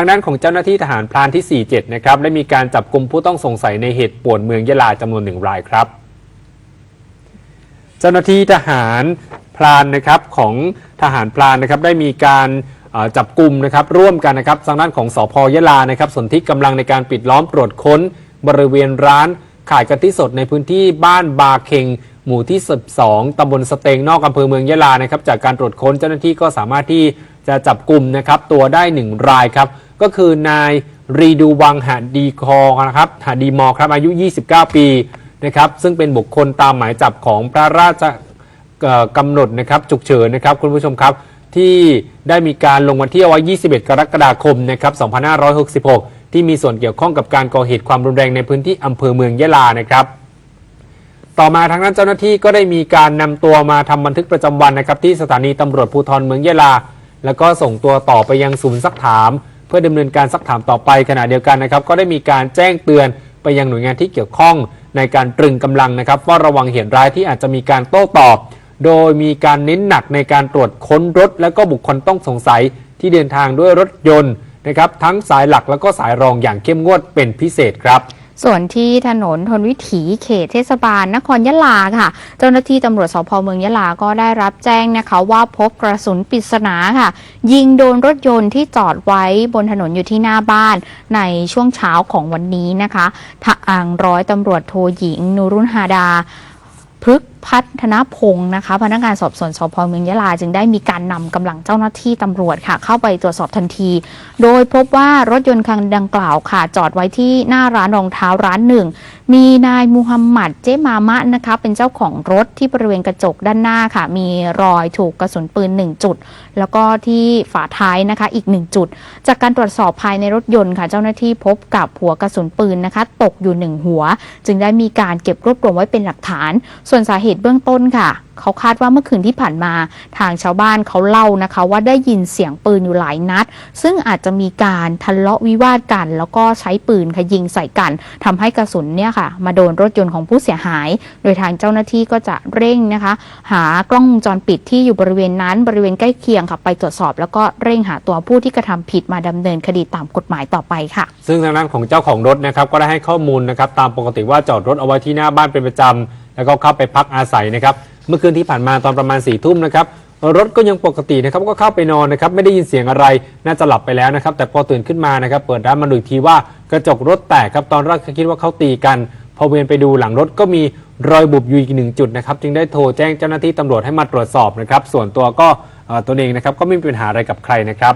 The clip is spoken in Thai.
ทางด้านของเจ้าหน้าที่ทหารพรานที่ 47 นะครับได้มีการจับกลุ่มผู้ต้องสงสัยในเหตุป่วนเมืองยะลาจำนวนหนึ่งรายครับ เจ้าหน้าที่ทหารพรานนะครับของทหารพรานนะครับได้มีการจับกลุ่มนะครับร่วมกันนะครับทางด้านของสพยะลานะครับสนที่กำลังในการปิดล้อมตรวจค้น บริเวณร้านขายกะทิสดในพื้นที่บ้านบาเคงหมู่ที่ 12 ตำบลสเตงนอกอำเภอเมืองยะลานะครับจากการตรวจค้นเจ้าหน้าที่ก็สามารถที่จะจับกลุ่มนะครับตัวได้หนึ่งรายครับ ก็คือนายรีดูวังหาดีคอนะครับหาดีมอครับอายุ 29 ปีนะครับซึ่งเป็นบุคคลตามหมายจับของพระราชกำหนดนะครับฉุกเฉินนะครับคุณผู้ชมครับที่ได้มีการลงวันที่เอาไว้ 21 กรกฎาคมนะครับ 2566 ที่มีส่วนเกี่ยวข้องกับการก่อเหตุความรุนแรงในพื้นที่อำเภอเมืองยะลานะครับ ต่อมาทางด้านเจ้าหน้าที่ก็ได้มีการนำตัวมาทำบันทึกประจำวันนะครับที่สถานีตำรวจภูธรเมืองยะลา แล้วก็ส่งตัวต่อไปยังศูนย์ซักถาม เพื่อดำเนินการซักถามต่อไปขณะเดียวกันนะครับ ก็ได้มีการแจ้งเตือนไปยังหน่วยงานที่เกี่ยวข้องในการตรึงกำลังนะครับว่าระวังเหตุร้ายที่อาจจะมีการโต้ตอบ โดยมีการเน้นหนักในการตรวจค้นรถ และก็บุคคลต้องสงสัยที่เดินทางด้วยรถยนต์นะครับทั้งสายหลักแล้วก็สายรองอย่างเข้มงวดเป็นพิเศษครับ ส่วนที่ถนนทนวิถีเขตเทศบาลนครยะลาค่ะ เจ้าหน้าที่ตำรวจสพเมืองยะลาก็ได้รับแจ้งนะคะว่าพบกระสุนปริศนาค่ะ ยิงโดนรถยนต์ที่จอดไว้บนถนนอยู่ที่หน้าบ้านในช่วงเช้าของวันนี้นะคะทางร้อยตำรวจโทหญิงนูรุนฮาดา พฤกษพัฒนพงศ์นะคะ พนักงานสอบสวนสพเมืองยะลา จึงได้มีการนำกำลังเจ้าหน้าที่ตำรวจค่ะ เข้าไปตรวจสอบทันที โดยพบว่ารถยนต์คันดังกล่าวค่ะ จอดไว้ที่หน้าร้านรองเท้าร้านหนึ่ง มีนายมูฮัมหมัดเจมามะนะคะ เป็นเจ้าของรถที่บริเวณกระจกด้านหน้าค่ะ มีรอยถูกกระสุนปืน 1 จุด แล้วก็ที่ฝาท้ายนะคะอีก 1 จุด จากการตรวจสอบภายในรถยนต์ค่ะ เจ้าหน้าที่พบกับหัวกระสุนปืนนะคะ ตกอยู่หนึ่งหัว จึงได้มีการเก็บรวบรวมไว้เป็นหลักฐาน ส่วนสาเหตุเบื้องต้นค่ะเขาคาดว่าเมื่อคืนที่ผ่านมาทางชาวบ้านเขาเล่านะคะ ว่าได้ยินเสียงปืนอยู่หลายนัด ซึ่งอาจจะมีการทะเลาะวิวาทกัน แล้วก็ใช้ปืนค่ะยิงใส่กันทำให้กระสุนเนี่ยค่ะ มาโดนรถยนต์ของผู้เสียหาย โดยทางเจ้าหน้าที่ก็จะเร่งนะคะ หากล้องวงจรปิดที่อยู่บริเวณนั้นบริเวณใกล้เคียงค่ะไปตรวจสอบ แล้วก็เร่งหาตัวผู้ที่กระทำผิดมาดำเนินคดีตามกฎหมายต่อไปค่ะ ซึ่งทางด้านของเจ้าของรถนะครับก็ได้ให้ข้อมูลนะครับตามปกติว่าจอดรถเอาไว้ที่หน้าบ้านเป็นประจำ แล้วก็เข้าไปพักอาศัยนะครับ เมื่อคืนที่ผ่านมาตอนประมาณ4ี่ทุ่มนะครับรถก็ยังปกตินะครับก็เข้าไปนอนนะครับไม่ได้ยินเสียงอะไรน่าจะหลับไปแล้วนะครับ แต่พอตื่นขึ้นมานะครับ เปิดร้านมาดูอีกทีว่ากระจกรถแตกครับตอนแรกคิดว่าเขาตีกัน พอเวียนไปดูหลังรถก็มีรอยบุบอยู่อีกหนึ่งจุดนะครับจึงได้โทรแจ้งเจ้าหน้าที่ตำรวจให้มาตรวจสอบนะครับส่วนตัวก็ตัวเองนะครับก็ไม่มีปัญหาอะไรกับใครนะครับ